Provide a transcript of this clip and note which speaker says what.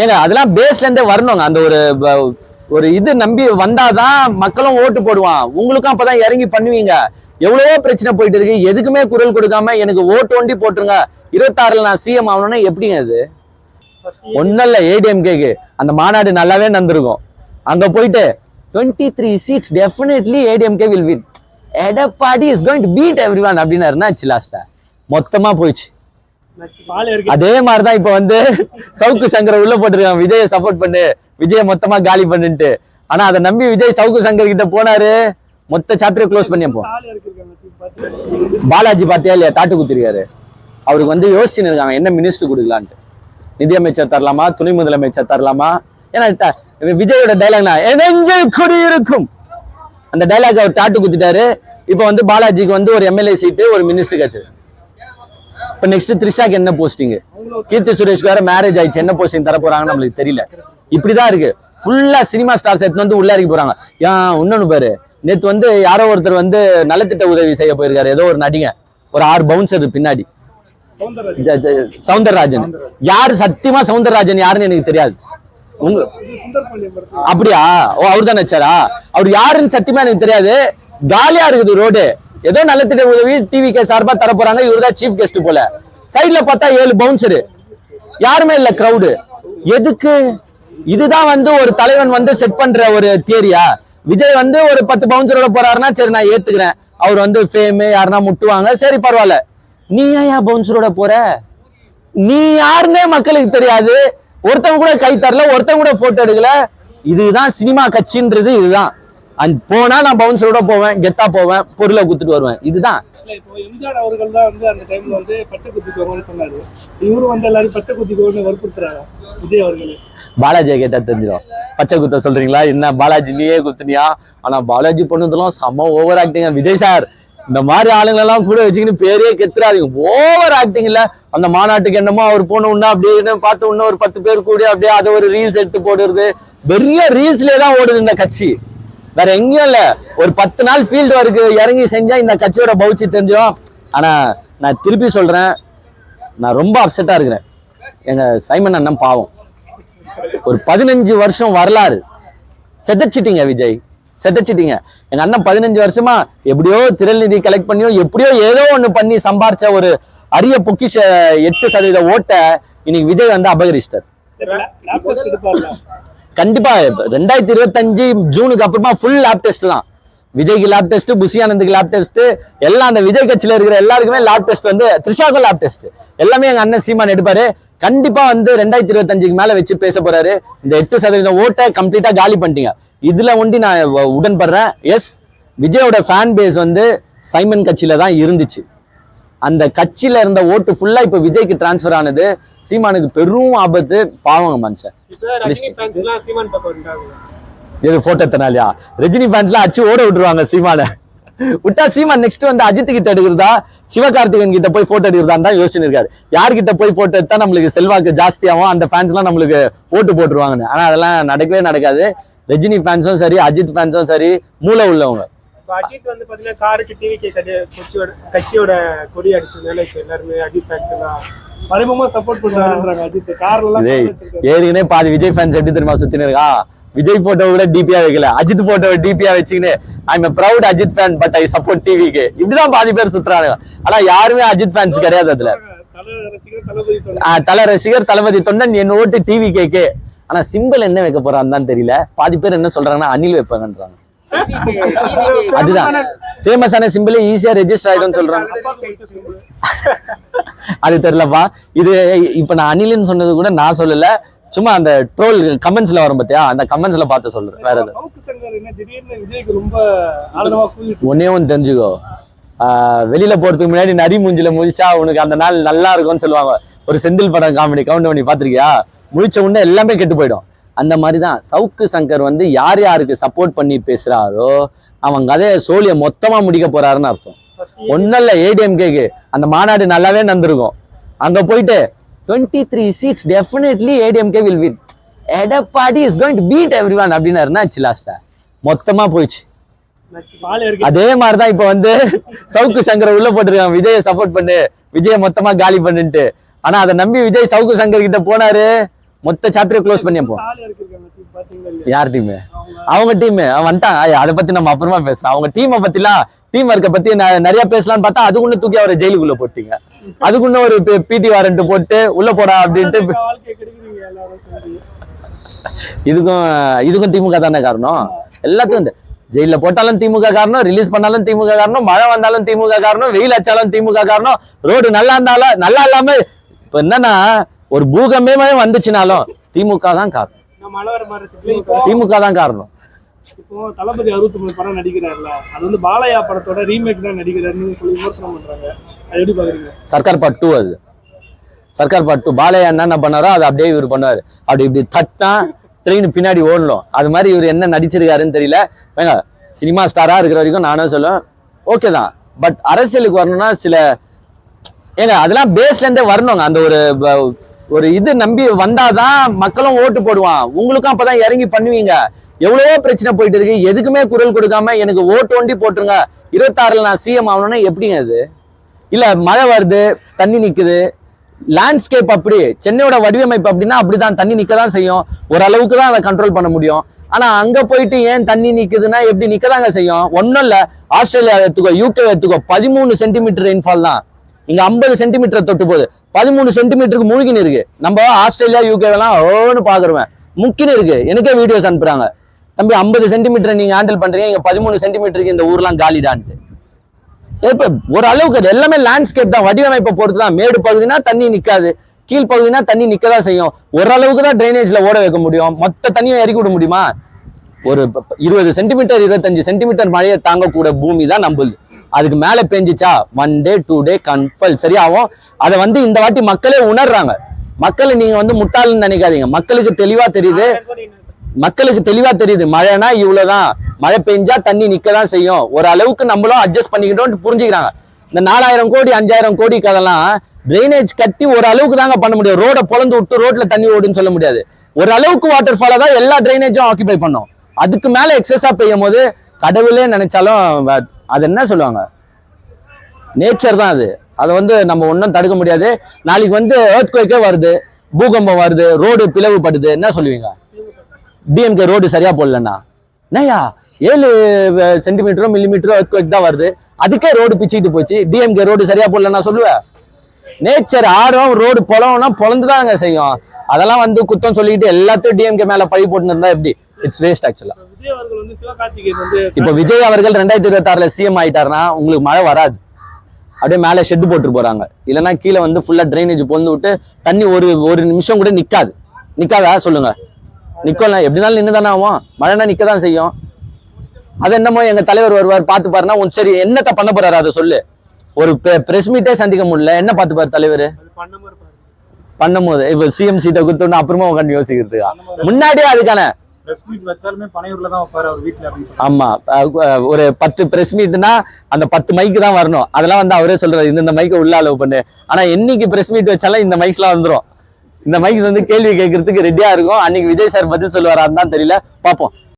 Speaker 1: ஏங்க அதெல்லாம் பேஸ்ல இருந்தே வரணுங்க. அந்த ஒரு ஒரு இது நம்பி வந்தாதான் மக்களும் ஓட்டு போடுவான். உங்களுக்கும் அப்பதான் இறங்கி பண்ணுவீங்க. எவ்வளவோ பிரச்சனை போயிட்டு இருக்கு. எதுக்குமே குரல் கொடுக்காம எனக்கு ஓட்டு ஒண்டி போட்டுருங்க. இருபத்தாறுல நான் சிஎம் ஆகணும்னா எப்படிங்க அது ஒன்னும் இல்ல ஏடிஎம்கேக்கு அந்த மாநாடு நல்லாவே நடந்திருக்கும். அங்க போயிட்டு twenty three seats definitely ADMK will win Edappadi is going to beat every one அப்படின்னு அப்படின்னாருன்னா லாஸ்ட்ல மொத்தமா போயிடுச்சு. அதே மாதிரிதான் இப்ப வந்து சவுக்கு சங்கரை உள்ள போட்டிருக்காங்க விஜயை சப்போர்ட் பண்ணு. விஜயை மொத்தமா காலி பண்ணுன்ட்டு. ஆனா அதை நம்பி விஜய் சவுக்கு சங்கர் கிட்ட போனாரு. மொத்த சாப்டரை க்ளோஸ் பண்ணி பாலாஜி பாத்தியா இல்லையா? தாட்டு குத்திருக்காரு. அவருக்கு வந்து யோசிச்சுன்னு இருக்காங்க. என்ன மினிஸ்டர் கொடுக்கலான்ட்டு. நிதியமைச்சர் தரலாமா? துணை முதலமைச்சர் தரலாமா? ஏன்னா விஜயோட டைலாக்னா நெஞ்சில் குடியிருக்கும் அந்த டைலாக் அவர் டாட்டு குத்திட்டாரு. இப்போ வந்து பாலாஜிக்கு வந்து ஒரு எம்எல்ஏ சீட்டு ஒரு மினிஸ்டர் கிடைச்சது இப்போ நெக்ஸ்ட் த்ரிஷாக்கு என்ன போஸ்டிங் கீர்த்தி சுரேஷ்க்கு வேற மேரேஜ் ஆயிடுச்சு. என்ன போஸ்டிங் தர போறாங்கன்னு நம்மளுக்கு தெரியல. இப்படிதான் இருக்கு. ஃபுல்லா சினிமா ஸ்டார்ஸ் எடுத்து வந்து உள்ள இறக்கி போறாங்க. ஏன் இன்னொன்னு பாரு. நேத்து வந்து யாரோ ஒருத்தர் வந்து நலத்திட்ட உதவி செய்ய போயிருக்காரு. ஏதோ ஒரு நடிகை. ஒரு ஆறு பவுன்சர் பின்னாடி. சவுந்தரராஜன். யாரு சத்தியமா சவுந்தரராஜன் யாருன்னு எனக்கு தெரியாது. உங்க அப்படியா? ஓ அவர் தான் நச்சாரா அவர் யாருன்னு சத்தியமா எனக்கு தெரியாது. காலியா இருக்குது ரோடு ஏதோ நலத்திட்ட உதவி டிவி கே சார்பா தர போறாங்க இவர் தான் சீஃப் கெஸ்ட் போல சைடில் பார்த்தா ஏழு பவுன்சரு யாருமே இல்ல க்ரௌடு எதுக்கு? இதுதான் வந்து ஒரு தலைவன் வந்து செட் பண்ற ஒரு தியரியா விஜய் வந்து ஒரு பத்து பவுன்சரோட போறாருன்னா சரி நான் ஏத்துக்கிறேன். அவர் வந்து ஃபேமு யாருன்னா முட்டுவாங்க. சரி பரவாயில்ல. நீ ஏன் பவுன்சரோட போற? நீ யாருன்னே மக்களுக்கு தெரியாது. ஒருத்தவங்க கூட கை தரல ஒருத்தவங்க கூட போட்டோ எடுக்கல. இதுதான் சினிமா கட்சின்றது இதுதான். அண்ட் போனா நான் பவுன்சரோட போவேன் கெத்தா போவேன் பொருளை குத்துட்டு வருவேன். இதுதான்.
Speaker 2: இல்ல இப்போ எம்ஜிஆர் அவர்கள் தான் வந்து அந்த டைம்ல வந்து பச்சை குத்திக்கோங்கன்னு சொன்னாரு. இவரு வந்து எல்லாரும் பச்சை குத்திக்கோன்னு வற்புறுத்துறாங்க விஜய் அவர்கள்.
Speaker 1: பாலாஜியை கேட்டா தெரிஞ்சிடும். பச்சை குத்த சொல்றீங்களா? என்ன பாலாஜி நீயே குத்துனியா? ஆனா பாலாஜி பண்ணதெல்லாம் செம்ம ஓவர் ஆக்டிங் விஜய் சார் இந்த மாதிரி ஆளுங்களெல்லாம் கூட வச்சுக்கின்னு பேரே கெத்துறாதீங்க. ஓவர் ஆக்டிங் இல்ல. அந்த மாநாட்டுக்கு என்னமோ அவர் போனோம்னா அப்படியே பார்த்து இன்னும் ஒரு பத்து பேர் கூடி அப்படியே அதை ஒரு ரீல்ஸ் எடுத்து போடுறது. பெரிய ரீல்ஸ்லயே தான் ஓடுது இந்த கட்சி. வேற எங்கேயும் இல்ல. ஒரு பத்து நாள் ஃபீல்டு ஒர்க்கு இறங்கி செஞ்சா இந்த கட்சியோட பவுச்சி தெரிஞ்சிடும். ஆனா நான் திருப்பி சொல்றேன் நான் ரொம்ப அப்செட்டா இருக்கிறேன். எங்க சைமன் அண்ணன் பாவம். ஒரு பதினஞ்சு வருஷம் வரலாறு. செதச்சிட்டீங்க விஜய். செதச்சிட்டீங்க. எங்க அண்ணன் பதினஞ்சு வருஷமா எப்படியோ திரள் நிதி கலெக்ட் பண்ணியோ எப்படியோ ஏதோ ஒண்ணு பண்ணி சம்பாரிச்ச ஒரு அரிய பொக்கிஷ எட்டு சதவீத ஓட்டை இன்னைக்கு விஜய் வந்து அபகரிச்சிட்டார். கண்டிப்பா ரெண்டாயிரத்தி இருபத்தஞ்சு ஜூனுக்கு அப்புறமா ஃபுல் லேப் டெஸ்ட் தான். விஜய்க்கு லேப் டெஸ்ட் புசி லேப் டெஸ்ட் எல்லாம் அந்த விஜய் கட்சியில இருக்கிற எல்லாருக்குமே லேப் டெஸ்ட் வந்து த்ரிஷாக்கும் லேப் டெஸ்ட் எல்லாமே எங்க அண்ணன் சீமான் எடுப்பாரு. கண்டிப்பா வந்து ரெண்டாயிரத்தி இருபத்தஞ்சுக்கு மேல வச்சு பேச போறாரு. இந்த எட்டு சதவீதம் ஓட்டை கம்ப்ளீட்டா காலி பண்ணிட்டீங்க. இதுல ஒண்டி நான் உடன்படுறேன். எஸ் விஜயோட ஃபேன் பேஸ் வந்து சைமன் கட்சியில தான் இருந்துச்சு. அந்த கட்சியில இருந்த ஓட்டு ஃபுல்லா இப்ப விஜய்க்கு டிரான்ஸ்ஃபர் ஆனது சீமானுக்கு பெரும் ஆபத்து. பாவங்க மனுஷன். இது போட்டோ எத்தனாலயா? ரஜினி ஃபேன்ஸ்லாம் அச்சு ஓட விட்டுருவாங்க சீமான. விட்டா சீமான் நெக்ஸ்ட் வந்து அஜித் கிட்ட எடுக்கிறதா? சிவகார்த்திகேயன் கிட்ட போய் போட்டோ எடுக்கிறதான்னு தான் யோசிச்சுன்னு இருக்காரு யார்கிட்ட போய் போட்டோ எடுத்தா நம்மளுக்கு செல்வாக்கு ஜாஸ்தியாகும்? அந்த ஃபேன்ஸ்லாம் நம்மளுக்கு ஓட்டு போட்டுருவாங்கன்னு. ஆனா அதெல்லாம் நடக்கவே நடக்காது. ரஜினி ஃபேன்ஸும் சரி அஜித் ஃபேன்ஸும் சரி மூளை உள்ளவங்க.
Speaker 2: அஜித் வந்து பாத்தீங்கன்னா காருக்கு டிவி கே கட்சியோட கட்சியோட கொடி அடிச்சதுனால இப்போ எல்லாருமே அஜித் ஃபேன்ஸ் எல்லாம் மறைமுகமா சப்போர்ட் பண்றாங்க அஜித். கார்ல எல்லாம்
Speaker 1: விஜய்
Speaker 2: car வச்சிருக்காரு.
Speaker 1: ஏற்கனவே பாதி விஜய் ஃபேன்ஸ் எப்படி தெரியுமா சுத்தின்னு இருக்கா? விஜய் போட்டோ கூட டிபியா வைக்கல. அஜித் போட்டோ டிபியா வச்சுக்கின்னு I am proud Ajith fan but I support டிவிக்கு இப்படிதான் பாதி பேர் சுத்துறாங்க. ஆனா யாருமே அஜித் ஃபேன்ஸ் கிடையாது அதுல.
Speaker 2: தல ரசிகர் தளபதி
Speaker 1: தொண்டன் என் ஓட்டு டிவி கேக்கு ஆனா சிம்பிள் என்ன வைக்க போறான்னு தான் தெரியல. பாதி பேர் என்ன சொல்றாங்கன்னா அனில் வைப்பாங்கன்றாங்க. அதுதான். ஃபேமஸான சிம்பிள் ஈஸியா ரெஜிஸ்டர் ஆயிடும்னு சொல்றாங்க. அது தெரியலப்பா. இது இப்ப நான் அனில்னு சொன்னது கூட நான் சொல்லல. சும்மா அந்த ட்ரோல் கமெண்ட்ஸ்ல வரும் பாத்தியா? அந்த கமெண்ட்ஸ்ல பார்த்து சொல்றேன். வேற எதுவும். ஒன்னே ஒன்று தெரிஞ்சுக்கோ. ஆஹ் வெளியில போறதுக்கு முன்னாடி நரி மூஞ்சில முழிச்சா உனக்கு அந்த நாள் நல்லா இருக்கும்னு சொல்லுவாங்க. ஒரு செந்தில் படம் காமெடி கவுண்ட் பண்ணி பாத்திருக்கியா முழிச்ச உடனே எல்லாமே கெட்டு போயிடும். அந்த மாதிரி தான் சவுக்கு சங்கர் வந்து யார் யாருக்கு சப்போர்ட் பண்ணி பேசுறாரோ அவன் கதையை சோழியை மொத்தமா முடிக்க போறாருன்னு அர்த்தம். ஒன்றும் இல்ல ஏடிஎம்கேக்கு அந்த மாநாடு நல்லாவே நடந்திருக்கும். அங்க போயிட்டு twenty three seats definitely ADMK will win Edappadi is going to beat every one அப்படின்னாருன்னா லாஸ்டா மொத்தமா போயிடுச்சு. அதே மாதிரிதான் இப்ப வந்து சவுக்கு சங்கரை உள்ள போட்டிருக்கான். விஜயை சப்போர்ட் பண்ணு. விஜய் மொத்தமா காலி பண்ணுன்ட்டு. ஆனா அதை நம்பி விஜய் சவுக்கு சங்கர் கிட்ட போனாரு. மொத்த சாப்டரை க்ளோஸ் பண்ணி அப்போ யார் டீம்
Speaker 2: அவங்க.
Speaker 1: டீம் வந்துட்டான் ஐய், அதை பத்தி நம்ம அப்புறமா பேசலாம். அவங்க டீமை பத்திலாம் டீம் ஒர்க்கை பத்தி நிறைய பேசலாம்னு பார்த்தா அதுக்குள்ள தூக்கி அவரை ஜெயிலுக்குள்ள போட்டீங்க. அதுக்குள்ள ஒரு பிடி வாரண்ட் போட்டு உள்ள போடா அப்படின்ட்டு இதுக்கும் இதுக்கும் திமுக தானே காரணம்? எல்லாத்துக்கும் இந்த ஜெயில போட்டாலும் திமுக காரணம் ரிலீஸ் பண்ணாலும் திமுக காரணம் மழை வந்தாலும் திமுக காரணம் வெயில் அடிச்சாலும் திமுக காரணம் ரோடு நல்லா இருந்தாலும் நல்லா இல்லாம இப்ப என்னன்னா ஒரு பூகம்பமே வந்துச்சுனாலும் திமுக தான் காரணம். திமுக தான் காரணம்.
Speaker 2: இப்போ தளபதி அறுபத்தி மூணு படம் நடிக்கிறாருல அது வந்து பாலையா படத்தோட ரீமேக் தான் நடிக்கிறாருன்னு சொல்லி விமர்சனம் பண்றாங்க. அது எப்படி பாக்குறீங்க?
Speaker 1: சர்க்கார் பார்ட் டூ அது. சர்க்கார் பார்ட் டூ பாலையா என்னென்ன பண்ணாரோ அதை அப்படியே இவர் பண்ணுவாரு. அப்படி இப்படி தட்டா ட்ரெயின் பின்னாடி ஓடணும். அது மாதிரி இவர் என்ன நடிச்சிருக்காருன்னு தெரியல. ஏங்க சினிமா ஸ்டாரா இருக்கிற வரைக்கும் நானும் சொல்லுவேன் ஓகே தான். பட் அரசியலுக்கு வரணும்னா சில ஏங்க அதெல்லாம் பேஸ்ல இருந்தே வரணுங்க. அந்த ஒரு ஒரு இது நம்பி வந்தாதான் மக்களும் ஓட்டு போடுவான். உங்களுக்கும் அப்பதான் இறங்கி பண்ணுவீங்க. எவ்வளவோ பிரச்சனை போயிட்டு இருக்கு. எதுக்குமே குரல் கொடுக்காம எனக்கு ஓட்டு ஒண்டி போட்டுருங்க. இருபத்தாறுல நான் சிஎம் ஆகணும்னா எப்படிங்க அது இல்ல மழை வருது தண்ணி நிக்குது. லேண்ட்ஸ்கேப் அப்படி சென்னையோட வடிவமைப்பு அப்படின்னா அப்படிதான். தண்ணி நிக்க தான் செய்யும். ஓரளவுக்கு தான் அதை கண்ட்ரோல் பண்ண முடியும். ஆனா அங்க போயிட்டு ஏன் தண்ணி நிக்குதுன்னா எப்படி நிக்கதாங்க செய்யும்? ஒன்றும் இல்ல. ஆஸ்திரேலியா எடுத்துக்கோ யூகே எடுத்துக்கோ. பதிமூணு சென்டிமீட்டர் ரெயின்ஃபால் தான். இங்க ஐம்பது சென்டிமீட்டர் தொட்டு போகுது. பதிமூணு சென்டிமீட்டருக்கு முழுகின்னு இருக்கு. நம்ம ஆஸ்திரேலியா யூகே எல்லாம் ஓன்னு பாக்குறவன். முக்கின்னு இருக்கு. எனக்கே வீடியோஸ் அனுப்புறாங்க. தம்பி ஐம்பது சென்டிமீட்டர் நீங்க ஹேண்டில் பண்றீங்க இங்க பதிமூணு சென்டிமீட்டருக்கு இந்த ஊர்லாம் காலிடான்ட்டு. இப்ப ஒரு அளவுக்கு அது எல்லாமே லேண்ட்ஸ்கேப் தான். வடிவமைப்பை பொறுத்து தான் மேடு பகுதினா தண்ணி நிக்காது. கீழ் பகுதினா தண்ணி நிக்கதான் செய்யும். ஓரளவுக்கு தான் ட்ரைனேஜ்ல ஓட வைக்க முடியும். மொத்த தண்ணியும் இறக்கி விட முடியுமா? ஒரு இருபது சென்டிமீட்டர் இருபத்தஞ்சு சென்டிமீட்டர் மழையை தாங்கக்கூட பூமி தான் நம்புது. அதுக்கு மேலே பெஞ்சிச்சா? One day two day compulsory ஆகும். அதை வந்து இந்த வாட்டி மக்களே உணர்றாங்க. மக்களை நீங்க வந்து முட்டாள்னு நினைக்காதீங்க. மக்களுக்கு தெளிவா தெரியுது. மக்களுக்கு தெளிவா தெரியுது. மழைனா இவ்வளவுதான். மழை பெஞ்சா தண்ணி நிக்கதான் செய்யும். ஒரு அளவுக்கு நம்மளும் அட்ஜஸ்ட் பண்ணிக்கிட்டோம் புரிஞ்சுக்கிறாங்க. இந்த நாலாயிரம் கோடி அஞ்சாயிரம் கோடி கதெல்லாம் ட்ரைனேஜ் கட்டி ஒரு அளவுக்கு தாங்க பண்ண முடியும். ரோட பொழந்து விட்டு ரோட்ல தண்ணி ஓடுன்னு சொல்ல முடியாது. ஒரு அளவுக்கு வாட்டர் ஃபாலை தான் எல்லா ட்ரைனேஜும் ஆக்கிபை பண்ணும். அதுக்கு மேல எக்ஸஸா பெய்யும் போது கடவுளே நினைச்சாலும் அது என்ன சொல்லுவாங்க? நேச்சர் தான் அது. அதை வந்து நம்ம ஒன்றும் தடுக்க முடியாது. நாளைக்கு வந்து ஏர்த்குவேக்கே வருது பூகம்பம் வருது ரோடு பிளவுபடுது. என்ன சொல்லுவீங்க? டிஎம்கே ரோடு சரியா போடலன்னா? என்னய்யா? ஏழு சென்டிமீட்டரோ மில்லிமீட்டரோ ஏர்த்குவேக் தான் வருது. அதுக்கே ரோடு பிச்சுக்கிட்டு போச்சு. டிஎம்கே ரோடு சரியா போடலன்னா சொல்லுவேன் நேச்சர் ஆர்வம் ரோடு பொலவனா பொழந்து தான் செய்யும். அதெல்லாம் வந்து குத்தம் சொல்லிக்கிட்டு எல்லாத்தையும் டிஎம்கே மேல பழி போட்டுன்னு இருந்தா எப்படி? இட்ஸ் வேஸ்ட் ஆக்சுவலா
Speaker 2: இப்ப விஜய் அவர்கள்
Speaker 1: ரெண்டாயிரத்தி இருபத்தி ஆறுல சிஎம் ஆயிட்டாருன்னா உங்களுக்கு மழை வராது. அப்படியே மேலே ஷெட் போட்டு போறாங்க. இல்லைன்னா கீழே வந்து ஃபுல்லா ட்ரைனேஜ் பொந்து விட்டு தண்ணி ஒரு ஒரு நிமிஷம் கூட நிக்காது. நிக்காதா? சொல்லுங்க. நிக்கலாம் எப்படினாலும் நின்று தானே ஆகும் மழைனா நிக்க தான் செய்யும். அது என்னமோ எங்க தலைவர் வருவார் பார்த்து பாருன்னா உன் சரி என்னத்த பண்ண போறாரு அதை சொல்லு. ஒரு பிரஸ் மீட்டே சந்திக்க முடியல. என்ன பார்த்து பாரு தலைவர்?
Speaker 2: அது பண்ண மாதிரி பாருங்க
Speaker 1: பண்ணும்போது இப்போ சிஎம் சீட்டை குத்தோன்னு அப்புறமா உட்காந்து யோசிக்கிறதுக்கா? முன்னாடியே அதுக்கான
Speaker 3: பிரஸ் மீட் வச்சாலுமே பனையூர்ல தான் வைப்பாரு அவர் வீட்டுல அப்படின்னு
Speaker 1: ஆமா ஒரு பத்து பிரஸ் மீட்னா அந்த பத்து மைக்கு தான் வரணும். அதெல்லாம் வந்து அவரே சொல்றாரு இந்த மைக்கை உள்ள அளவு பண்ணு. ஆனா என்னைக்கு பிரஸ் மீட் வச்சாலும் இந்த மைக்ஸ்லாம் வந்துரும். இந்த மைக்ஸ் வந்து கேள்வி கேட்கறதுக்கு ரெடியா இருக்கும். அன்னைக்கு விஜய் சார் பதில் சொல்லுவாரான்னு தான் தெரியல. பார்ப்போம்.